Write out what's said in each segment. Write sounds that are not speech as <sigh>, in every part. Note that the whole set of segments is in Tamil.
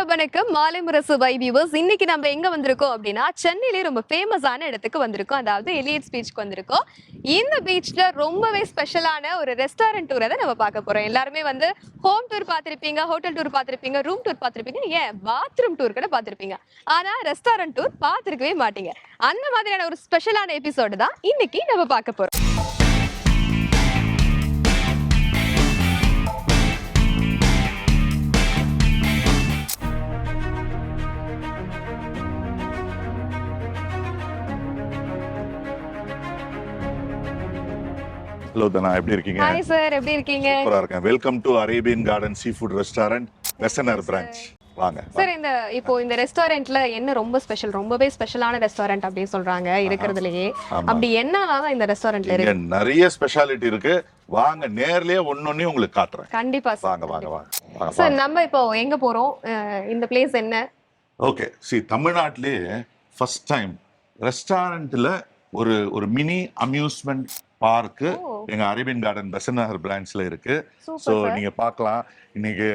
ஹலோ வணக்கம். மாலை முரசு பை வியூவர்ஸ் இன்னைக்கு நம்ம எங்க வந்திருக்கோம் அப்படின்னா சென்னையிலே ரொம்ப ஃபேமஸான இடத்துக்கு வந்திருக்கோம். அதாவது எலியட்ஸ் பீச்சுக்கு வந்திருக்கோம். இந்த பீச்ல ரொம்பவே ஸ்பெஷலான ஒரு ரெஸ்டாரண்ட் டூரை தான் நம்ம பார்க்க போறோம். எல்லாருமே வந்து ஹோம் டூர் பார்த்திருப்பீங்க ஹோட்டல் டூர் பார்த்திருப்பீங்க ரூம் டூர் பார்த்திருப்பீங்க. ஏன்? பாத்ரூம் டூர் கூட பார்த்திருப்பீங்க. ஆனா ரெஸ்டாரண்ட் டூர் பார்த்திருக்கவே மாட்டீங்க. அந்த மாதிரியான ஒரு ஸ்பெஷலான எபிசோடு தான் இன்னைக்கு நம்ம பார்க்க போறோம். ஹலோ தனா எப்படி இருக்கீங்க? ஹாய் சார் எப்படி இருக்கீங்க? சூப்பரா இருக்கேன். Welcome to Arabian garden seafood restaurant westerner branch வாங்க சார் இந்த இப்போ இந்த ரெஸ்டாரண்ட்ல என்ன ரொம்ப ஸ்பெஷல் ரொம்பவே ஸ்பெஷலான ரெஸ்டாரண்ட் அப்படின்னு சொல்றாங்க இருக்கிறதுலயே. அப்படி என்னலாம் இந்த ரெஸ்டாரண்ட்ல இங்க இருக்கு? நிறைய ஸ்பெஷாலிட்டி இருக்கு. வாங்க நேர்லயே ஒன்னொன்னே உங்களுக்கு காட்டுறேன். கண்டிப்பா வாங்க வாங்க வாங்க. சார் நம்ம இப்போ எங்க போறோம்? இந்த பிளேஸ் என்ன? ஓகே சி தமிழ்நாட்டிலேயே ஃபர்ஸ்ட் டைம் ரெஸ்டாரண்ட்ல ஒரு ஒரு மினி அம்யூஸ்மெண்ட் பார்க்கு. எங்க அரேபியன் கார்டன் பெசநகர் பிரான்ச்ல இருக்கு. ஸோ நீங்க பார்க்கலாம். இன்னைக்கு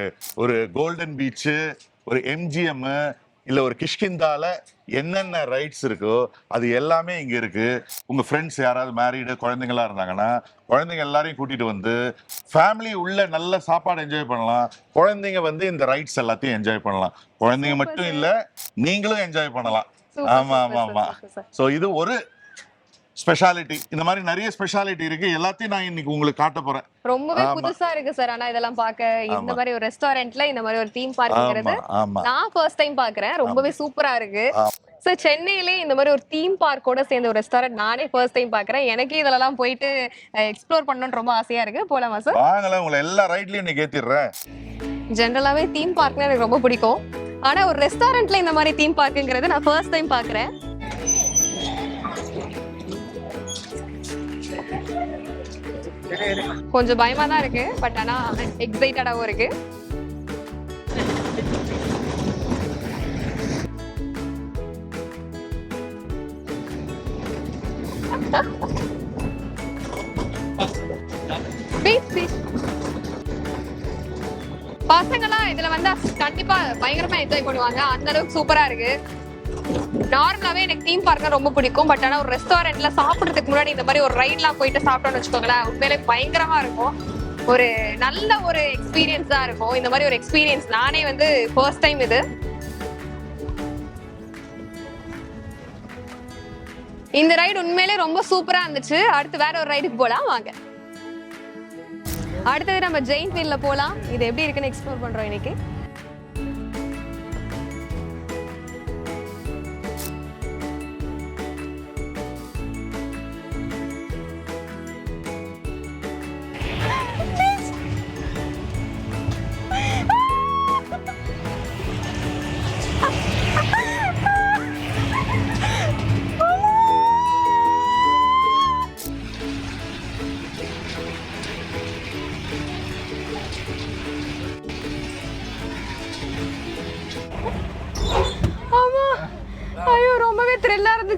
ஒரு கோல்டன் பீச் ஒரு எம்ஜிஎம் இல்ல ஒரு கிஷ்கிந்தால என்னென்ன ரைட்ஸ் இருக்கோ அது எல்லாமே இங்க இருக்கு. உங்க ஃப்ரெண்ட்ஸ் யாராவது மேரீடு குழந்தைங்களா இருந்தாங்கன்னா குழந்தைங்க எல்லாரையும் கூட்டிட்டு வந்து ஃபேமிலி உள்ள நல்ல சாப்பாடு என்ஜாய் பண்ணலாம். குழந்தைங்க வந்து இந்த ரைட்ஸ் எல்லாத்தையும் என்ஜாய் பண்ணலாம். குழந்தைங்க மட்டும். இல்ல நீங்களும் என்ஜாய் பண்ணலாம். ஆமா ஆமா ஆமா. ஸோ இது ஒரு ஸ்பெஷாலிட்டி இந்த மாதிரி நிறைய ஸ்பெஷாலிட்டி இருக்கு. எல்லாத்தையும் நான் இன்னைக்கு உங்களுக்கு காட்ட போறேன். ரொம்பவே. புதுசா இருக்கு சார். ஆனா இதெல்லாம் பார்க்க இந்த. மாதிரி ஒரு ரெஸ்டாரண்ட்ல இந்த மாதிரி ஒரு தீம் ஆமா நான் ஃபர்ஸ்ட் டைம் பாக்குறேன் ரொம்பவே சூப்பரா இருக்கு. சார் சென்னையிலே இந்த மாதிரி ஒரு தீம் பார்க்கோட சேர்ந்த ஒரு ரெஸ்டாரண்ட் நானே ஃபர்ஸ்ட் டைம் பாக்குறேன் எனக்கு இதெல்லாம் போயிட்டு எக்ஸ்ப்ளோர் பண்ணணும்னு ரொம்ப ஆசையா இருக்கு. போலாமா சார் வாங்கல உங்களை எல்லா ரைட்லயும் இன்னைக்கு ஏத்திடுறேன். ஜென்ரலாவே தீம் பார்க்னா எனக்கு ரொம்ப பிடிக்கும். ஆனா ஒரு ரெஸ்டாரண்ட்ல இந்த மாதிரி தீம் பார்க்குங்கிறது நான் ஃபர்ஸ்ட் டைம் பாக்குறேன் கொஞ்சம் பயமா தான் இருக்கு பட் ஆனா எக்ஸைட்டடாவும் இருக்கு. பசங்க எல்லாம் இதுல வந்தா கண்டிப்பா பயங்கரமா என்ஜாய் பண்ணுவாங்க. அந்த அளவுக்கு சூப்பரா இருக்கு. நார்மலாவே எனக்கு தீம் பார்க்க ரொம்ப பிடிக்கும் பட் ஆனா ஒரு ரெஸ்டாரண்ட்ல சாப்பிடுறதுக்கு முன்னாடி இந்த மாதிரி ஒரு ரைட்லாம் போயிட்டு சாப்பிட்டோம்னு வச்சுக்கோங்களேன் உண்மையிலே பயங்கரமா இருக்கும். ஒரு நல்ல ஒரு எக்ஸ்பீரியன்ஸ் தான் இருக்கும். இந்த மாதிரி ஒரு எக்ஸ்பீரியன்ஸ் நானே வந்து ஃபர்ஸ்ட் டைம் இது. இந்த ரைடு உண்மையிலே ரொம்ப சூப்பரா இருந்துச்சு. அடுத்து வேற ஒரு ரைடுக்கு போலாம் வாங்க. அடுத்தது நம்ம ஜெயின் வீல்ல போலாம். இது எப்படி இருக்குன்னு எக்ஸ்ப்ளோர் பண்றோம் இன்னைக்கு.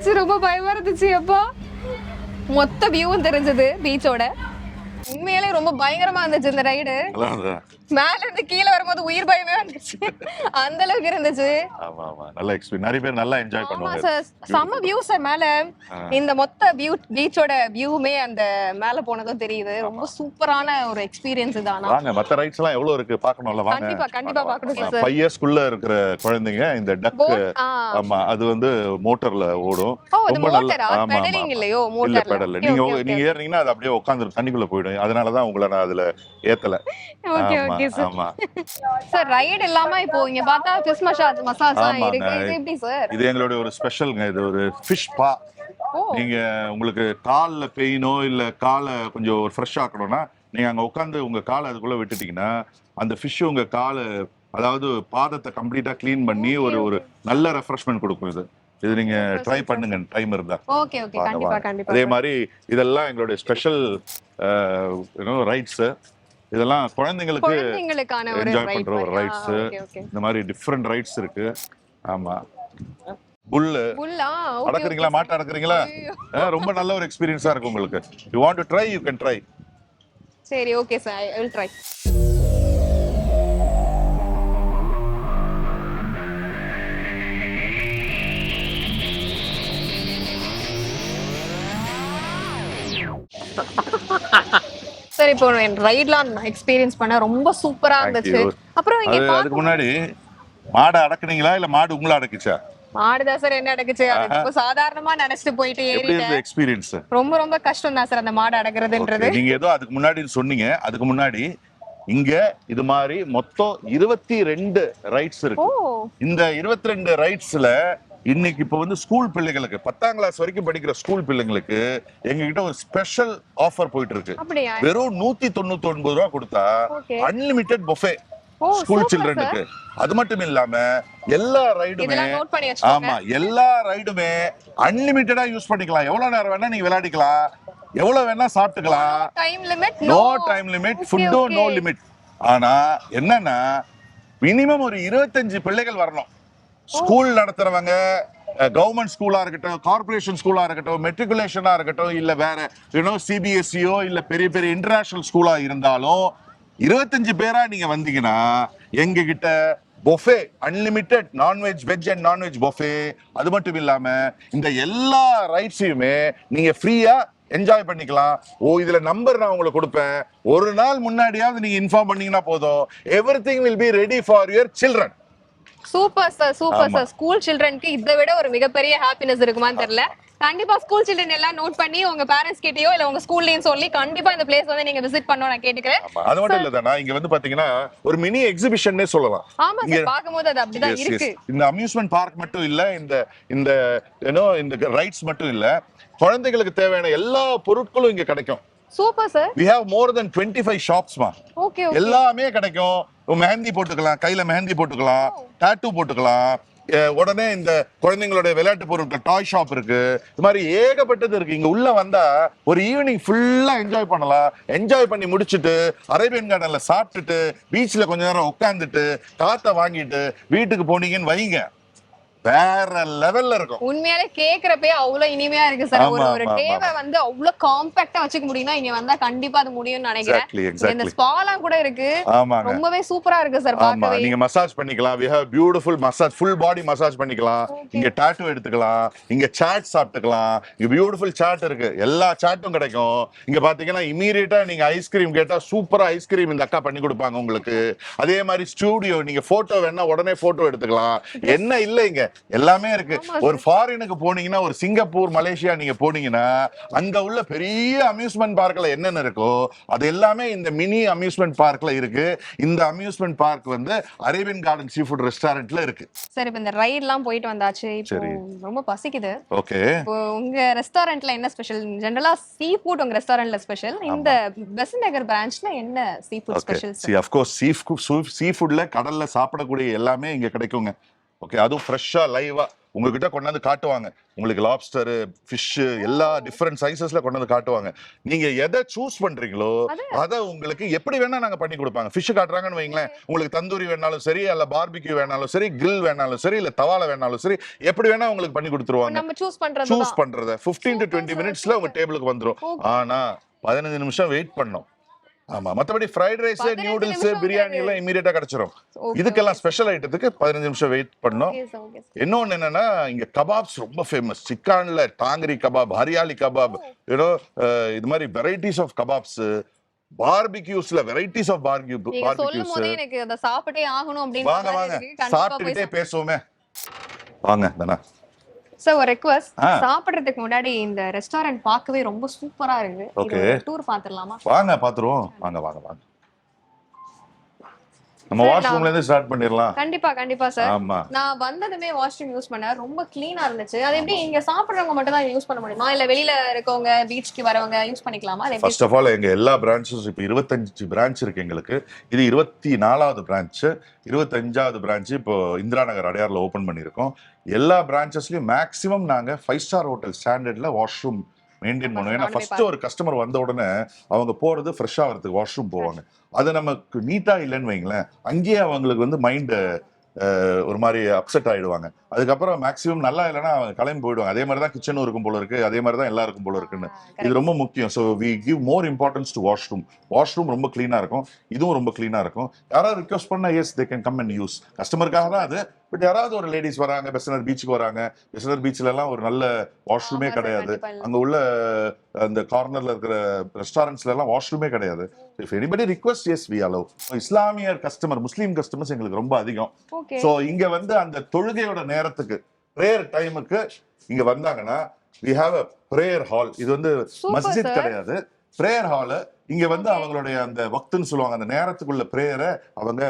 நினச்சி ரொம்ப பயமாக இருந்துச்சு அப்போ. மொத்த வியூவும் தெரிஞ்சது பீச்சோட உண்மையிலே ரொம்ப பயங்கரமா இருந்துச்சு இந்த ரைடு? மேல இருந்து கீழே வரும்போது உயிர் பயமே வந்துச்சு. அந்த அளவுக்கு இருந்துச்சு. ஆமா ஆமா. நல்ல எக்ஸ்பீரியன்ஸ் நிறைய பேர் நல்லா என்ஜாய் பண்ணுவாங்க. சார் செம்ம வியூ சார் மேல. இந்த மொத்த வியூ பீச்சோட வியூவுமே அந்த மேல போனதும் தெரியுது. ரொம்ப சூப்பரான ஒரு எக்ஸ்பீரியன்ஸ் தானா. வாங்க மத்த ரைட்ஸ் எல்லாம் எவ்வளவு இருக்கு? பார்க்கணும்ல வாங்க. கண்டிப்பா கண்டிப்பா பாக்கணும் சார் ஃபைவ் இயர்ஸ்க்குள்ள இருக்கிற குழந்தைங்க இந்த டக் ஆமா அது வந்து மோட்டர்ல ஓடும். ரொம்ப நல்ல- மோட்டரா? ஆமா. இல்லையோ? பெடல்ல நீங்க நீங்க ஏறினீங்கன்னா அது அப்படியே உட்காந்து தண்ணிக்குள்ள போயிடும். அதனாலதான் உங்களை நான் அதுல ஏத்தல. ஓகே ஓகே சார் ஆமா. சார் ரைடு இல்லாம இப்போ இங்க பார்த்தா ஃபிஷ் மசாஜ் மசாஜ் தான். இருக்கு. இது எப்படி சார் இது எங்களுடைய ஒரு ஸ்பெஷல்ங்க இது ஒரு ஃபிஷ் பா நீங்க உங்களுக்கு கால்ல பெயினோ இல்ல காலை கொஞ்சம் ஒரு ஃப்ரெஷ் ஆக்கணும்னா நீங்க அங்க உட்காந்து உங்க காலை அதுக்குள்ள விட்டுட்டீங்கன்னா அந்த ஃபிஷ் உங்க காலை அதாவது பாதத்தை கம்ப்ளீட்டா க்ளீன் பண்ணி ஒரு ஒரு நல்ல ரெஃப்ரெஷ்மெண்ட் கொடுக்கும் இது. இது நீங்க ட்ரை. பண்ணுங்க. டைம் இருந்தா. ஓகே ஓகே கண்டிப்பா. கண்டிப்பா. அதே மாதிரி இதெல்லாம் எங்களுடைய ஸ்பெஷல் ரைட்ஸ் இதெல்லாம் குழந்தைங்களுக்கு ரைட் பண்ற ஒரு ஓகே இந்த மாதிரி டிஃப்ரெண்ட் ரைட்ஸ் இருக்கு. ஆமா. புல்லு. அடக்குறீங்களா? மாட்டை அடக்குறீங்களா? ரொம்ப நல்ல ஒரு எக்ஸ்பீரியன்ஸா இருக்கும் உங்களுக்கு. You want to try you can try சரி okay sir I will try sir இப்போ ரைட்லாம் எக்ஸ்பீரியன்ஸ் பண்ண ரொம்ப சூப்பரா இருந்துச்சு. அப்புறம் இங்க அது அதுக்கு முன்னாடி மாடை அடக்குனீங்களா? இல்ல மாடு உங்களை அடக்குச்சா? மாடுதான் சார் என்ன நடக்குச்சு அது ரொம்ப சாதாரணமா நினைச்சிட்டு போயிட்டு ஏறிட்டேன். எக்ஸ்பீரியன்ஸ் ரொம்ப ரொம்ப கஷ்டம் தான் சார் அந்த மாடு அடக்குறதுன்றது. நீங்க ஏதோ அதுக்கு முன்னாடி சொன்னீங்க. அதுக்கு முன்னாடி இங்க இது மாதிரி மொத்தம் இருபத்தி ரெண்டு ரைட்ஸ் இருக்கு. இந்த இருபத்தி ரெண்டு ரைட்ஸ்ல இன்னைக்கு இப்ப வந்து ஸ்கூல் பிள்ளைகளுக்கு பத்தாம் கிளாஸ் வரைக்கும் படிக்கிற ஸ்கூல் பிள்ளைங்களுக்கு எங்க கிட்ட ஒரு ஸ்பெஷல் ஆஃபர் போயிட்டு இருக்கு வெறும் நூத்தி தொண்ணூத்தி ஒன்பது ரூபா கொடுத்தா அன்லிமிட்டெட் பொஃபே ஸ்கூல் சில்ட்ரனுக்கு அது மட்டும் இல்லாம எல்லா ரைடுமே ஆமா எல்லா ரைடுமே அன்லிமிட்டடா யூஸ் பண்ணிக்கலாம். எவ்வளவு நேரம் வேணா நீங்க விளையாடிக்கலாம். எவ்வளவு வேணா சாப்பிட்டுக்கலாம். நோ டைம் லிமிட் ஃபுட்டும். நோ லிமிட் ஆனா என்னன்னா மினிமம் ஒரு இருபத்தஞ்சு பிள்ளைகள் வரணும். ஸ்கூல் நடத்துறவங்க கவர்மெண்ட் ஸ்கூலாக இருக்கட்டும் கார்ப்பரேஷன் ஸ்கூலாக இருக்கட்டும் மெட்ரிகுலேஷனாக இருக்கட்டும் இல்லை வேற யூனோ சிபிஎஸ்சியோ இல்லை பெரிய பெரிய இன்டர்நேஷ்னல் ஸ்கூலாக இருந்தாலும் இருபத்தஞ்சு பேராக நீங்கள் வந்தீங்கன்னா எங்ககிட்ட buffet unlimited non veg veg and non veg buffet அது மட்டும் இல்லாமல் இந்த எல்லா ரைட்ஸையுமே நீங்கள் ஃப்ரீயாக என்ஜாய் பண்ணிக்கலாம். ஓ இதுல நம்பர் நான் உங்களுக்கு கொடுப்பேன். ஒரு நாள் முன்னாடியாவது நீங்க இன்ஃபார்ம் பண்ணீங்கன்னா போதும். Everything will be ready for your children super sir super. Sir school சில்ட்ரனுக்கு இதை விட ஒரு மிகப்பெரிய ஹாப்பினஸ் இருக்குமான்னு தெரியல. கண்டிப்பா ஸ்கூல் சில்ட்ரன் எல்லாம் நோட் பண்ணி உங்க பேரண்ட்ஸ் கிட்டயோ இல்ல உங்க ஸ்கூல்லயும் சொல்லி கண்டிப்பா இந்த பிளேஸ் வந்து நீங்க விசிட் பண்ணணும் நான் கேட்டுக்கிறேன். அது மட்டும் இல்ல தானா இங்க வந்து பாத்தீங்கன்னா ஒரு மினி எக்ஸிபிஷன்னே சொல்லலாம். ஆமா இங்க- சார் பாக்கும்போது அது அப்படிதான். இருக்கு. இந்த அம்யூஸ்மெண்ட் பார்க் மட்டும் இல்ல இந்த இந்த ஏன்னோ இந்த ரைட்ஸ் மட்டும் இல்ல குழந்தைகளுக்கு தேவையான எல்லா பொருட்களும் இங்க கிடைக்கும். Super sir we have more than 25 five ஷாப்ஸ்மா okay okay எல்லாமே கிடைக்கும். மெஹந்தி போட்டுக்கலாம். கையில மெஹந்தி போட்டுக்கலாம். டாட்டூ போட்டுக்கலாம். அஹ் உடனே இந்த குழந்தைங்களோட விளையாட்டு பொருட்கள் டாய் ஷாப் இருக்கு. இது மாதிரி ஏகப்பட்டது இருக்கு. இங்க உள்ள வந்தா ஒரு ஈவினிங் ஃபுல்லா என்ஜாய் பண்ணலாம். என்ஜாய் பண்ணி முடிச்சிட்டு அரேபியன் கார்டன்ல சாப்பிட்டுட்டு பீச்ல கொஞ்ச நேரம் உட்காந்துட்டு காத்த வாங்கிட்டு வீட்டுக்கு போனீங்கன்னு வைங்க. வேற லெவல்ல இருக்கும். உண்மையாலே கேக்குறப்பே அவ்வளவு இனிமையா இருக்கு சார். ஒரு ஒரு டேவை வந்து அவ்வளவு காம்பாக்டா வச்சுக்க முடியும்னா இங்க வந்தா கண்டிப்பா அது முடியும்னு நினைக்கிறேன். இந்த ஸ்பாலாம் கூட இருக்கு. ரொம்பவே சூப்பரா இருக்கு சார் ஆமா நீங்க மசாஜ் பண்ணிக்கலாம். We have beautiful massage full body massage பண்ணிக்கலாம். இங்க டாட்டூ எடுத்துக்கலாம். இங்க சாட் சாப்பிட்டுக்கலாம். இங்க பியூட்டிஃபுல் சாட் இருக்கு. எல்லா சாட்டும் கிடைக்கும். இங்க பாத்தீங்கன்னா இமீடியட்டா நீங்க ஐஸ்கிரீம் கேட்டா சூப்பரா ஐஸ்கிரீம் இந்த அக்கா பண்ணி கொடுப்பாங்க உங்களுக்கு. அதே மாதிரி ஸ்டூடியோ நீங்க போட்டோ வேணா உடனே போட்டோ எடுத்துக்கலாம். என்ன இல்ல இங்க? எல்லாமே இருக்கு. ஒரு ஃபாரினுக்கு போனீங்கன்னா ஒரு சிங்கப்பூர் மலேசியா நீங்க போனீங்கன்னா அங்க உள்ள பெரிய அம்யூஸ்மெண்ட் பார்க்ல என்னென்ன இருக்கோ அது எல்லாமே இந்த மினி அம்யூஸ்மெண்ட் பார்க்ல இருக்கு. இந்த அம்யூஸ்மெண்ட் பார்க் வந்து அரேபியன் கார்டன் சீ ஃபுட் ரெஸ்டாரண்ட்ல இருக்கு. சார் இப்ப இந்த ரைட் எல்லாம் போயிட்டு வந்தாச்சு. சரி. ரொம்ப பசிக்குது. ஓகே. இப்போ உங்க ரெஸ்டாரண்ட்ல என்ன ஸ்பெஷல் ஜெனரலா சீ ஃபுட் உங்க ரெஸ்டாரண்ட்ல ஸ்பெஷல் இந்த பெசன் நகர் பிரான்ச்ல என்ன சீ ஃபுட் ஸ்பெஷல் சி அஃப்கோர்ஸ் சீ சீ ஃபுட்ல கடல்ல சாப்பிடக்கூடிய எல்லாமே இங்க கிடைக்குங்க. ஓகே அதுவும் ஃப்ரெஷ்ஷா லைவா உங்ககிட்ட கொண்டாந்து காட்டுவாங்க. உங்களுக்கு லாப்ஸ்டர் ஃபிஷ் எல்லா டிஃப்ரெண்ட் சைசஸ்ல கொண்டு வந்து காட்டுவாங்க. நீங்க எதை சூஸ் பண்றீங்களோ அதை உங்களுக்கு எப்படி வேணா நாங்க பண்ணி கொடுப்பாங்க. ஃபிஷ் காட்டுறாங்கன்னு வைங்களேன். உங்களுக்கு தந்தூரி வேணாலும் சரி அல்ல பார்பிக்யூ வேணாலும் சரி grill வேணாலும் சரி இல்ல தவால வேணாலும் சரி எப்படி வேணா உங்களுக்கு பண்ணி கொடுத்துருவாங்க. நம்ம சூஸ் பண்றத. 15 டு டுவெண்ட்டி மினிட்ஸ்ல உங்க டேபிளுக்கு வந்துரும். Okay. ஆனா பதினஞ்சு நிமிஷம் வெயிட் பண்ணோம் ஆமா மத்தபடி ஃப்ரைட் ரைஸ் 15 நியூடில்ஸ் நிமிஷம் பிரியாணி எல்லாம் இமீடியட்டா கிடைச்சிரும். இதுக்கெல்லாம் ஸ்பெஷல் ஐட்டத்துக்கு பதினஞ்சு நிமிஷம் வெயிட் பண்ணோம் இன்னொன்னு என்னன்னா இங்க கபாப்ஸ் ரொம்ப famous சிக்கான்ல tangdi kebab hariyali kebab you know இது மாதிரி வெரைட்டிஸ் ஆஃப் கபாப்ஸ் பார்பிக்யூஸ்ல வெரைட்டிஸ் ஆஃப் பார்பிக்யூ பார்பிக்யூஸ் எனக்கு அதை சாப்பிட்டே ஆகணும் அப்படின்னு வாங்க வாங்க. கண்டிப்பா சாப்பிட்டுக்கிட்டே பேசுவோமே. வாங்க தானே? சார் ஒரு ரெக்வஸ்ட். சாப்பிடுறதுக்கு முன்னாடி இந்த ரெஸ்டாரண்ட் பார்க்கவே ரொம்ப சூப்பரா இருக்கு. டூர் பாத்துடலாமா வாங்க பாத்துருவோம் வாங்க வாங்க வாங்க. நம்ம வாஷ்ரூம்ல இருந்து ஸ்டார்ட் பண்ணிடலாம். கண்டிப்பா கண்டிப்பா சார் ஆமா. நான் வந்ததுமே வாஷ்ரூம் யூஸ் பண்ண ரொம்ப கிளீனா இருந்துச்சு. அது எப்படி இங்க சாப்பிடுறவங்க மட்டும் தான் யூஸ் பண்ண முடியுமா? இல்ல வெளியில இருக்கவங்க பீச்சுக்கு வரவங்க யூஸ் பண்ணிக்கலாமா? ஃபர்ஸ்ட் ஆஃப் ஆல் எங்க எல்லா பிரான்ச்சஸ் இப்போ இருபத்தஞ்சு பிரான்ச் இருக்கு எங்களுக்கு. இது இருபத்தி நாலாவது பிரான்ச் இருபத்தஞ்சாவது பிரான்ச் இப்போ இந்திரா நகர் அடையார்ல ஓபன் பண்ணியிருக்கோம். எல்லா பிரான்ச்சஸ்லயும் மேக்ஸிமம் நாங்க ஃபைவ் ஸ்டார் ஹோட்டல் ஸ்டாண்டர்ட்ல வாஷ்ரூம் மெயின்டைன் பண்ணுவோம் ஏன்னா ஃபர்ஸ்ட் ஒரு கஸ்டமர் வந்த உடனே அவங்க போறது ஃப்ரெஷ் ஆகிறதுக்கு வாஷ்ரூம் போவாங்க. அது நமக்கு நீட்டா இல்லைன்னு வைங்களேன். அங்கேயே அவங்களுக்கு வந்து மைண்ட் ஒரு மாதிரி அப்செட் ஆயிடுவாங்க. அதுக்கப்புறம் மேக்ஸிமம் நல்லா இல்லைன்னா கிளம்பி போயிடுவாங்க. அதே மாதிரி தான் கிச்சனும் இருக்கும் போல இருக்கு. அதே மாதிரி தான் எல்லாருக்கும் போல இருக்குன்னு. இது ரொம்ப முக்கியம். So we give more importance to washroom washroom ரொம்ப க்ளீனாக இருக்கும். இதுவும் ரொம்ப க்ளீனாக இருக்கும். யாராவது ரிக்வஸ்ட் பண்ணா yes they can come and use கஸ்டமருக்காக தான் அது. பட் யாராவது ஒரு லேடிஸ் வராங்க பெசனர் பீச்சுக்கு வராங்க. பெசனர் பீச்ல எல்லாம் ஒரு நல்ல வாஷ்ரூமே கிடையாது. அங்க உள்ள அந்த கார்னர்ல இருக்கிற ரெஸ்டாரண்ட்ஸ்ல எல்லாம் வாஷ்ரூமே கிடையாது. If anybody request yes we allow இஸ்லாமியர் கஸ்டமர் முஸ்லீம் கஸ்டமர்ஸ் எங்களுக்கு ரொம்ப அதிகம். சோ இங்க வந்து அந்த தொழுகையோட நேரத்துக்கு பிரேயர் டைமுக்கு இங்க வந்தாங்கன்னா we have a prayer hall இது வந்து மஸ்ஜித். கிடையாது. பிரேயர் ஹால் இங்க வந்து அவங்களுடைய அந்த வக்துன்னு சொல்லுவாங்க அந்த நேரத்துக்குள்ள பிரேயரை அவங்க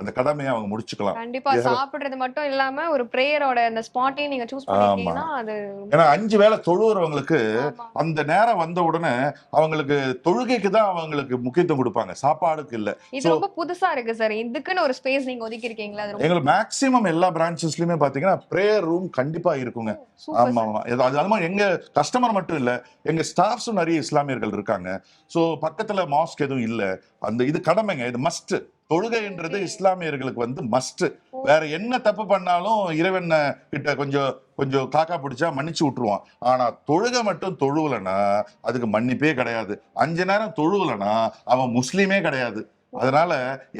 அந்த கடமையை அவங்க முடிச்சுக்கலாம். கண்டிப்பா. சாப்பிடுறது மட்டும் இல்லாம ஒரு பிரேயரோட அந்த ஸ்பாட்டையும் நீங்க சூஸ் பண்ணிருக்கீங்கன்னா அது ஏன்னா அஞ்சு வேளை தொழுவுறவங்களுக்கு ஆமா. அந்த நேரம் வந்த உடனே அவங்களுக்கு தொழுகைக்கு தான் அவங்களுக்கு முக்கியத்துவம் கொடுப்பாங்க. சாப்பாடுக்கு இல்ல. இது ரொம்ப புதுசா இருக்கு சார் இதுக்குன்னு ஒரு ஸ்பேஸ் நீங்க ஒதுக்கி இருக்கீங்களா எங்களுக்கு மேக்சிமம் எல்லா பிரான்ச்சஸ்லயுமே பாத்தீங்கன்னா பிரேயர் ரூம் கண்டிப்பா இருக்குங்க. ஆமா ஆமா அது மாதிரி எங்க கஸ்டமர் மட்டும் இல்ல எங்க ஸ்டாஃப்ஸும் நிறைய இஸ்லாமியர்கள் இருக்காங்க. சோ பக்கத்துல மாஸ்க் எதுவும் இல்ல. அந்த இது கடமைங்க. இது மஸ்ட் தொழுகைன்றது. இஸ்லாமியர்களுக்கு வந்து மஸ்ட் வேற என்ன தப்பு பண்ணாலும் இறைவன் கிட்ட கொஞ்சம் கொஞ்சம் காக்கா பிடிச்சா மன்னிச்சு விட்டுருவான். ஆனா தொழுகை மட்டும் தொழுவலனா அதுக்கு மன்னிப்பே கிடையாது. அஞ்சு நேரம் தொழுவலனா அவன் முஸ்லீமே கிடையாது. அதனால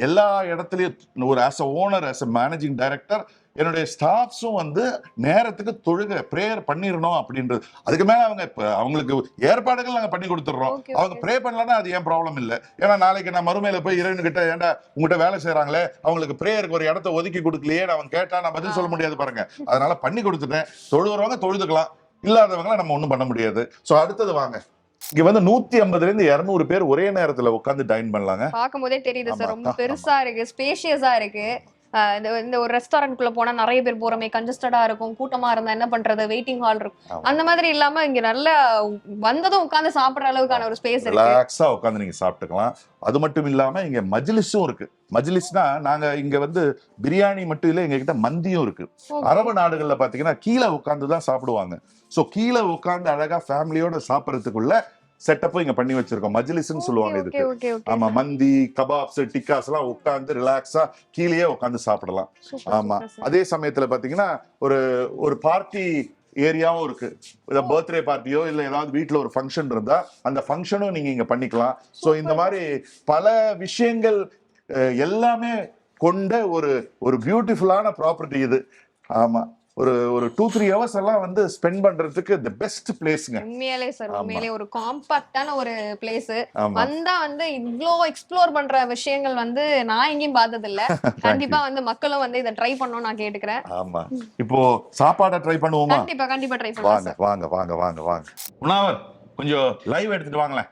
எல்லா இடத்துலயும் ஒரு as a owner as a managing director என்னுடைய ஸ்டாஃப்ஸும் வந்து நேரத்துக்கு தொழுக ப்ரேயர் பண்ணிடணும் அப்படின்றது. அதுக்கு மேல அவங்க இப்ப அவங்களுக்கு ஏற்பாடுகள் நாங்க பண்ணி கொடுத்துட்றோம் அவங்க. ப்ரே பண்ணலன்னா அது ஏன் ப்ராப்ளம் இல்ல? ஏன்னா நாளைக்கு நான் மறுமையில போய் இறைவன் கிட்ட ஏன்டா உங்ககிட்ட வேலை செய்றாங்களே அவங்களுக்கு ப்ரேயருக்கு ஒரு இடத்த ஒதுக்கி கொடுக்கலையே அவன் கேட்டா நான் பதில் சொல்ல முடியாது பாருங்க. அதனால பண்ணி கொடுத்துட்டேன். தொழுகிறவங்க தொழுதுக்கலாம். இல்லாதவங்கள நம்ம ஒண்ணும் பண்ண முடியாது. சோ அடுத்தது வாங்க. இங்க வந்து நூத்தி ஐம்பதுல இருந்து இருநூறு பேர் ஒரே நேரத்துல உட்காந்து டைன் பண்ணலாங்க. பார்க்கும் போதே தெரியுது சார் ரொம்ப. பெருசா இருக்கு ஸ்பேஷியஸா இருக்கு. இந்த இந்த ஒரு ரெஸ்டாரண்ட் குள்ள போனா நிறைய பேர் போறோமே கன்ஜஸ்டடா இருக்கும் கூட்டமா இருந்தா என்ன பண்றது வெயிட்டிங் ஹால் இருக்கும். அந்த மாதிரி இல்லாம இங்க நல்ல வந்ததும் உட்கார்ந்து சாப்பிடுற அளவுக்கான ஒரு ஸ்பேஸ் இருக்கு. ரிலாக்ஸா உட்காந்து நீங்க சாப்பிட்டுக்கலாம். அது மட்டும் இல்லாம இங்க மஜ்லிஸும் இருக்கு. மஜ்லிஸ்னா நாங்க இங்க வந்து பிரியாணி மட்டும் இல்ல எங்க கிட்ட மந்தியும் இருக்கு. அரபு நாடுகள்ல பாத்தீங்கன்னா கீழே உட்கார்ந்து தான் சாப்பிடுவாங்க. சோ கீழே உட்கார்ந்து அழகா ஃபேமிலியோட சாப்பிடறதுக்குள்ள செட்டப்பும் இங்க பண்ணி வச்சிருக்கோம். மஜ்லிஸ்னு சொல்லுவாங்க இதுக்கு. ஆமா மந்தி கபாப்ஸ் டிக்காஸ் எல்லாம் உட்கார்ந்து ரிலாக்ஸா கீழேயே உட்கார்ந்து சாப்பிடலாம். ஆமா. அதே சமயத்துல பாத்தீங்கன்னா ஒரு ஒரு பார்ட்டி ஏரியாவும் இருக்கு. பர்த்டே பார்ட்டியோ இல்ல ஏதாவது வீட்ல ஒரு ஃபங்க்ஷன் இருந்தா அந்த ஃபங்க்ஷனும் நீங்க இங்க பண்ணிக்கலாம். சோ இந்த மாதிரி பல விஷயங்கள் எல்லாமே கொண்ட ஒரு ஒரு பியூட்டிஃபுல்லான ப்ராப்பர்ட்டி இது. ஆமா. ஒரு ஒரு டூ த்ரீ ஹவர்ஸ் எல்லாம் வந்து ஸ்பெண்ட் பண்றதுக்கு தி பெஸ்ட் பிளேஸ்ங்க உண்மையிலே சார். உண்மையிலே ஒரு காம்பாக்டான ஒரு பிளேஸ் வந்தா வந்து இவ்ளோ எக்ஸ்ப்ளோர் பண்ற விஷயங்கள் வந்து நான் எங்கேயும் பார்த்தது இல்ல <laughs> கண்டிப்பா வந்து மக்களும் வந்து இதை ட்ரை பண்ணணும் நான் கேட்டுக்கிறேன். ஆமா. இப்போ சாப்பாடை ட்ரை பண்ணுவோமா? கண்டிப்பா கண்டிப்பா ட்ரை வாங்க பண்ணுவேன் வாங்க வாங்க வாங்க வாங்க. முனாவர் கொஞ்சம் லைவ் எடுத்துட்டு வாங்களேன்.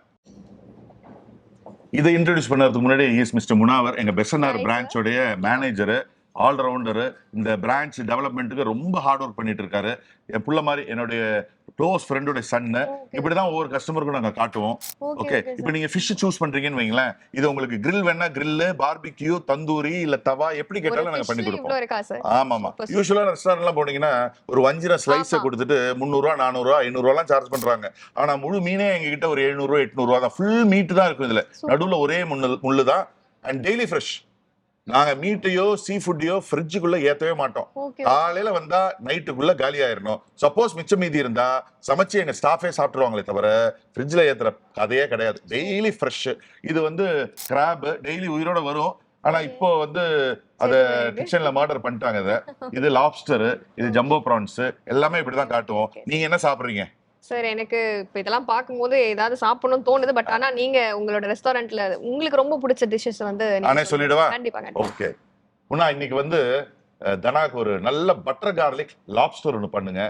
இதை இன்ட்ரடியூஸ் பண்ணறதுக்கு முன்னாடி இஸ் மிஸ்டர் முனாவர் எங்க பெசனார். பிரான்ச்சோடைய மேனேஜர் ஆல்ரவுண்டரு இந்த பிரான்ச் டெவலப்மெண்ட்டுக்கு ரொம்ப ஹார்ட் ஒர்க் பண்ணிட்டு இருக்காரு என் புள்ள மாதிரி என்னுடைய க்ளோஸ் ஃப்ரெண்டோட சன்னு இப்படிதான் ஒவ்வொரு கஸ்டமருக்கும் நாங்க காட்டுவோம். ஓகே இப்போ நீங்க ஃபிஷ் சூஸ் பண்றீங்கன்னு வைங்களேன் இது உங்களுக்கு grill வேணா grill பார்பிக்யூ தந்தூரி இல்ல தவா எப்படி கேட்டாலும் நாங்க பண்ணி கொடுப்போம். Super, super. யூஸ்வலா ரெஸ்டாரண்ட்லாம் போனீங்கன்னா ஒரு வஞ்சிர ஸ்லைஸை ஆமா. கொடுத்துட்டு முந்நூறுரூவா நானூறுரூவா ஐநூறுரூவாலாம் சார்ஜ் பண்றாங்க. ஆனா முழு மீனே எங்க கிட்ட ஒரு எழுநூறுவா எட்நூறுவா தான். ஃபுல் மீட் தான் இருக்கும் இதுல. நடுவுல ஒரே முள்ளு முள்ளு தான் அண்ட் டெய்லி ஃப்ரெஷ் நாங்க மீட்டையோ சீ ஃபுட்டையோ ஃப்ரிட்ஜுக்குள்ள ஏத்தவே மாட்டோம். காலையில வந்தா நைட்டுக்குள்ள காலி ஆயிரணும். சப்போஸ் மிச்சம் மீதி இருந்தா சமைச்சு எங்க ஸ்டாஃபே சாப்பிட்டுருவாங்களே தவிர ஃப்ரிட்ஜ்ல ஏத்துற கதையே கிடையாது. டெய்லி ஃப்ரெஷ் இது வந்து கிராப் டெய்லி உயிரோட வரும். ஆனா இப்போ வந்து அத கிச்சன்ல மர்டர் பண்ணிட்டாங்க இத. இது லாப்ஸ்டர் இது ஜம்போ ப்ரான்ஸ் எல்லாமே இப்படிதான் காட்டுவோம். நீங்க என்ன சாப்பிடுறீங்க? சார் எனக்கு இப்ப இதெல்லாம் பார்க்கும்போது ஏதாவது சாப்பிடணும்னு தோணுது பட் ஆனா நீங்க உங்களோட ரெஸ்டாரண்ட்ல உங்களுக்கு ரொம்ப பிடிச்ச டிஷ்ஷஸ் வந்து நானே சொல்லிடவா? கண்டிப்பா ஓகே உன்னா இன்னைக்கு வந்து தனாக்கு ஒரு நல்ல பட்டர் கார்லிக் லாப்ஸ்டர் ஒன்று பண்ணுங்க.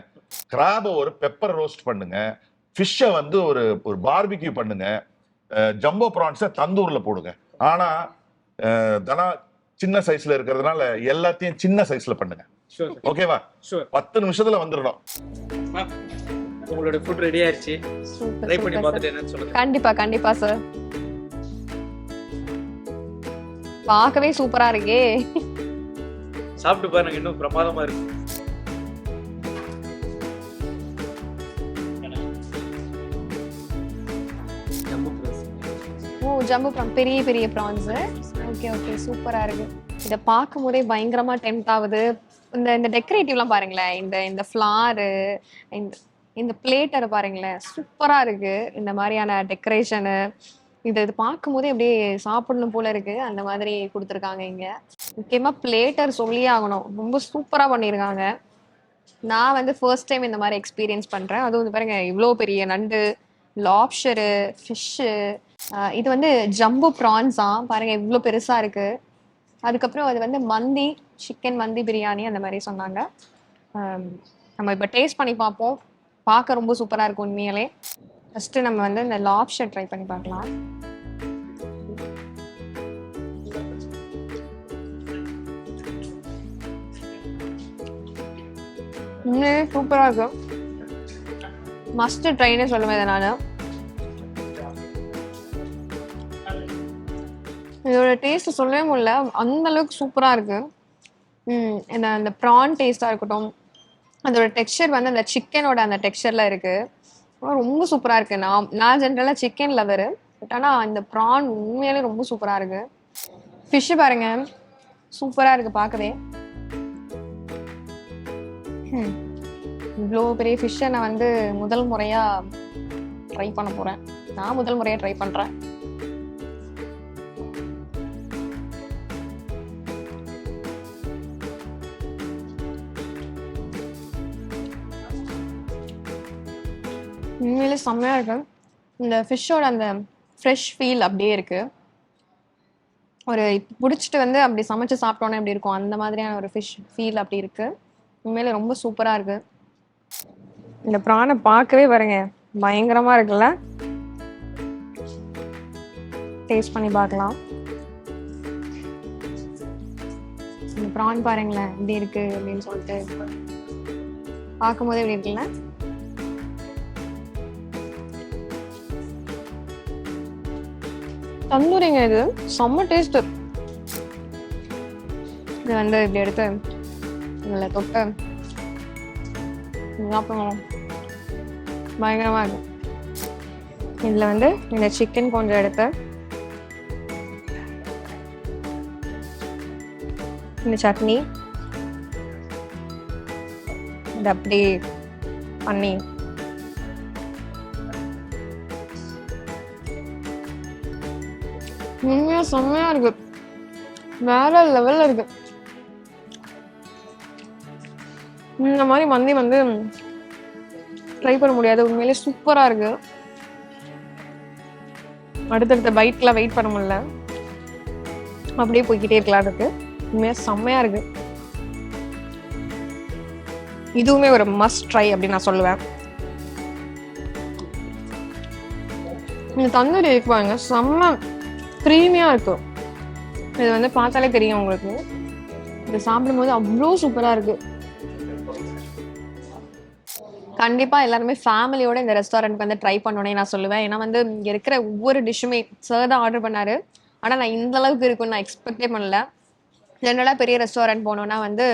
கிராப ஒரு பெப்பர் ரோஸ்ட் பண்ணுங்க. ஃபிஷ்ஷை வந்து ஒரு ஒரு பார்பிக்யூ பண்ணுங்க. ஜம்போ ப்ரான்ஸை தந்தூர்ல போடுங்க. ஆனா அஹ், தனா சின்ன சைஸ்ல இருக்கிறதுனால எல்லாத்தையும் சின்ன சைஸ்ல பண்ணுங்க. ஷூர் ஓகேவா ஷூர் பத்து நிமிஷத்துல வந்துடணும். உங்களோட ஃபுட் ரெடி ஆயிருச்சு. ட்ரை பண்ணி பார்த்துட்டு sir. என்னன்னு சொல்லுங்க. கண்டிப்பா கண்டிப்பா சார் பார்க்கவே சூப்பரா இருக்கே. சாப்பிட்டு பாருங்க இன்னும் பிரமாதமா இருக்கு. ஓ ஜம்பு ப்ரான் பெரிய பெரிய ப்ரான்ஸ் ஓகே ஓகே சூப்பரா இருக்கு. இத பார்க்கும் போதே பயங்கரமா டெம்ட் ஆகுது. இந்த இந்த டெக்கரேட்டிவ்லாம் பாருங்களேன். இந்த இந்த ஃப்ளாரு இந்த இந்த பிளேட்டரை பாருங்களேன் சூப்பரா இருக்கு. இந்த மாதிரியான டெக்கரேஷனு இது இது பார்க்கும்போதே அப்படியே சாப்பிடணும் போல இருக்கு. அந்த மாதிரி கொடுத்துருக்காங்க இங்க. முக்கியமா பிளேட்டர் சொல்லியே ஆகணும். ரொம்ப சூப்பரா பண்ணியிருக்காங்க நான் வந்து ஃபர்ஸ்ட் டைம் இந்த மாதிரி எக்ஸ்பீரியன்ஸ் பண்றேன். அதுவும் வந்து பாருங்க இவ்வளோ பெரிய நண்டு லாப்ஷரு ஃபிஷ்ஷு இது வந்து ஜம்பு ப்ரான்ஸாம் பாருங்க இவ்வளோ பெருசா இருக்கு. அதுக்கப்புறம் அது வந்து மந்தி சிக்கன் மந்தி பிரியாணி அந்த மாதிரி சொன்னாங்க. நம்ம இப்போ டேஸ்ட் பண்ணி பார்ப்போம். பார்க்க ரொம்ப சூப்பராக இருக்கும் உண்மையிலே. ஃபஸ்ட்டு நம்ம வந்து இந்த லாப்ஷர் ட்ரை பண்ணி பார்க்கலாம். இன்னும் சூப்பராக இருக்கும். மஸ்ட் ட்ரைனே சொல்லுவேன் இதை நான். இதோட டேஸ்ட் சொல்லவே முடியல. அந்த அளவுக்கு சூப்பராக இருக்கு. இந்த அந்த ப்ரான் டேஸ்ட்டாக இருக்கட்டும். அதோட டெக்ஸ்சர் வந்து அந்த சிக்கனோட அந்த டெக்ஸ்சரில் இருக்கு. ரொம்ப சூப்பராக இருக்கு. நான் நான் ஜென்ரலாக சிக்கன் லவர் பட் ஆனால் இந்த ப்ரான் உண்மையிலே ரொம்ப சூப்பராக இருக்கு. ஃபிஷ்ஷு பாருங்க. சூப்பராக இருக்கு பார்க்கவே. இவ்வளோ பெரிய ஃபிஷ்ஷை நான் வந்து முதல் முறையாக ட்ரை பண்ண போகிறேன் நான் முதல் முறையாக ட்ரை பண்ணுறேன் செம்மையாக இருக்கு. இந்த ஃபிஷ்ஷோட அந்த ஃப்ரெஷ் ஃபீல் அப்படியே இருக்குது ஒரு பிடிச்சிட்டு வந்து அப்படி சமைச்சு சாப்பிட்டோன்னே எப்படி இருக்கும்? அந்த மாதிரியான ஒரு ஃபிஷ் ஃபீல் அப்படி இருக்கு. உண்மையிலே ரொம்ப சூப்பராக இருக்குது இந்த ப்ரானை பார்க்கவே பாருங்க பயங்கரமாக இருக்குல்ல? டேஸ்ட் பண்ணி பார்க்கலாம். இந்த ப்ரான் பாருங்களேன் எப்படி இருக்கு அப்படின்னு சொல்லிட்டு. பார்க்கும்போது எப்படி இருக்குல்ல? தந்தூரிங்க இது. செம்ம டேஸ்ட் இது வந்து இப்படி எடுத்து இதில் தொட்டு சாப்பிடணும் பயங்கரமா இருக்கும் இதில் வந்து இந்த சிக்கன் கொஞ்சம் எடுத்து இந்த சட்னி. இது அப்படி பண்ணி உண்மையா செம்மையா இருக்கு. வேற லெவல்ல இருக்கு. இந்த மாதிரி மந்தி வந்து ட்ரை பண்ண முடியாது. உண்மையிலே சூப்பரா இருக்கு. அடுத்தடுத்த பைட்லாம் வெயிட் பண்ண முடியல. அப்படியே போய்கிட்டே இருக்கலாம் இருக்கு உண்மையா செம்மையா இருக்கு. இதுவுமே ஒரு மஸ்ட் ட்ரை அப்படின்னு நான் சொல்லுவேன். இந்த தந்தூரி இருக்குவாங்க செம்ம க்ரீமியாக இருக்கும். இது வந்து பார்த்தாலே தெரியும் உங்களுக்கு. இதை சாப்பிடும்போது அவ்வளோ சூப்பராக இருக்கு. கண்டிப்பாக எல்லாருமே ஃபேமிலியோட இந்த ரெஸ்டாரண்ட்டுக்கு வந்து ட்ரை பண்ணணும்னே நான் சொல்லுவேன். ஏன்னா வந்து இங்கே இருக்கிற ஒவ்வொரு டிஷ்ஷுமே சார் தான் ஆர்டர் பண்ணாரு. ஆனால் நான் இந்த அளவுக்கு இருக்கும்னு நான் எக்ஸ்பெக்டே பண்ணல. ஜென்ரலாக பெரிய ரெஸ்டாரண்ட் போனோம்னா வந்து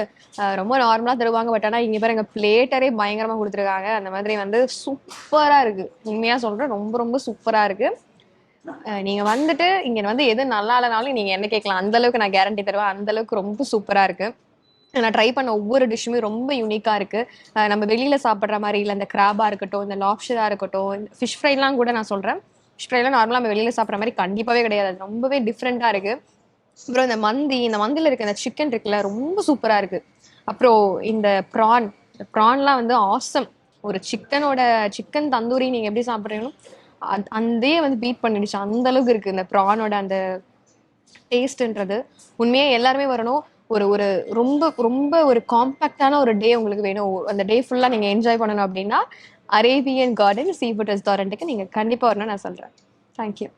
ரொம்ப நார்மலாக தருவாங்க. பட் ஆனால் இங்கே பாருங்க பிளேட்டரே பயங்கரமாக கொடுத்துருக்காங்க. அந்த மாதிரி வந்து சூப்பராக இருக்குது உண்மையாக சொல்கிறேன் ரொம்ப ரொம்ப சூப்பராக இருக்குது நீங்க வந்துட்டு இங்க வந்து எது நல்லா இல்லைனாலும் நீங்க என்ன கேட்கலாம். அந்த அளவுக்கு நான் கேரண்டி தருவேன். அந்த அளவுக்கு ரொம்ப சூப்பரா இருக்கு. நான் ட்ரை பண்ண ஒவ்வொரு டிஷ்ஷுமே ரொம்ப யூனிக்காக இருக்குது நம்ம வெளியில் சாப்பிட்ற மாதிரி இல்லை இந்த கிராபாக இருக்கட்டும் இந்த லாப்ஷராக இருக்கட்டும் இந்த ஃபிஷ் ஃப்ரைலாம் கூட நான் சொல்கிறேன் ஃபிஷ் ஃப்ரைலாம் நார்மலாக நம்ம வெளியில் சாப்பிட்ற மாதிரி கண்டிப்பாகவே கிடையாது. ரொம்பவே டிஃப்ரெண்ட்டாக இருக்குது அப்புறம் இந்த மந்தி இந்த மந்தியில் இருக்க இந்த சிக்கன் இருக்குல்ல ரொம்ப சூப்பராக இருக்குது அப்புறம் இந்த ப்ரான் ப்ரான்லாம் வந்து ஆசம் ஒரு சிக்கனோட சிக்கன் தந்தூரி நீங்கள் எப்படி சாப்பிட்றீங்களோ அந்தே வந்து பீட் பண்ணிடுச்சு. அந்த அளவுக்கு இருக்கு இந்த ப்ரானோட அந்த டேஸ்ட்ன்றது உண்மையே எல்லாருமே வரணும். ஒரு ஒரு ரொம்ப ரொம்ப ஒரு காம்பேக்டான ஒரு டே உங்களுக்கு வேணும். அந்த டே ஃபுல்லா நீங்க என்ஜாய் பண்ணணும் அப்படின்னா அரேபியன் கார்டன் சீ ஃபுட் ரெஸ்டாரண்ட்டுக்கு நீங்க கண்டிப்பா வரணும்னு நான் சொல்றேன். தேங்க்யூ